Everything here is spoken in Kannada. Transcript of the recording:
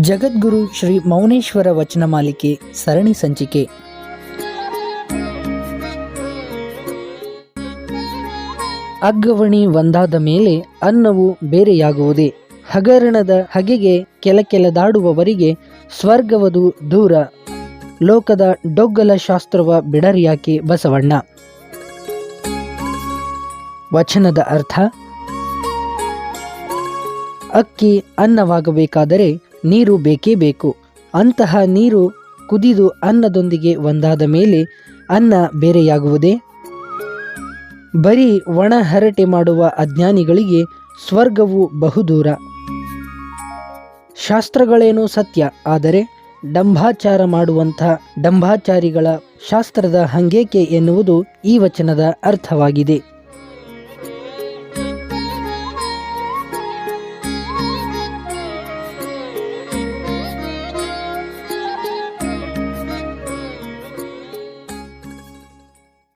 ಜಗದ್ಗುರು ಶ್ರೀ ಮೌನೇಶ್ವರ ವಚನ ಮಾಲಿಕೆ ಸರಣಿ ಸಂಚಿಕೆ. ಅಗ್ಗವಣಿ ಒಂದಾದ ಮೇಲೆ ಅನ್ನವು ಬೇರೆಯಾಗುವುದೇ. ಹಗರಣದ ಹಗೆಗೆ ಕೆಲಕೆಲದಾಡುವವರಿಗೆ ಸ್ವರ್ಗವದು ದೂರ. ಲೋಕದ ಡೊಗ್ಗಲ ಶಾಸ್ತ್ರವ ಬಿಡರಿಯಾಕೆ ಬಸವಣ್ಣ. ವಚನದ ಅರ್ಥ ಅಕ್ಕಿ ಅನ್ನವಾಗಬೇಕಾದರೆ ನೀರು ಬೇಕೇ ಬೇಕು. ಅಂತಹ ನೀರು ಕುದಿದು ಅನ್ನದೊಂದಿಗೆ ಒಂದಾದ ಮೇಲೆ ಅನ್ನ ಬೇರೆಯಾಗುವುದೇ? ಬರೀ ಒಣ ಹರಟೆ ಮಾಡುವ ಅಜ್ಞಾನಿಗಳಿಗೆ ಸ್ವರ್ಗವು ಬಹುದೂರ. ಶಾಸ್ತ್ರಗಳೇನೋ ಸತ್ಯ, ಆದರೆ ಡಂಭಾಚಾರ ಮಾಡುವಂಥ ಡಂಭಾಚಾರಿಗಳ ಶಾಸ್ತ್ರದ ಹಂಗೇಕೆ ಎನ್ನುವುದು ಈ ವಚನದ ಅರ್ಥವಾಗಿದೆ.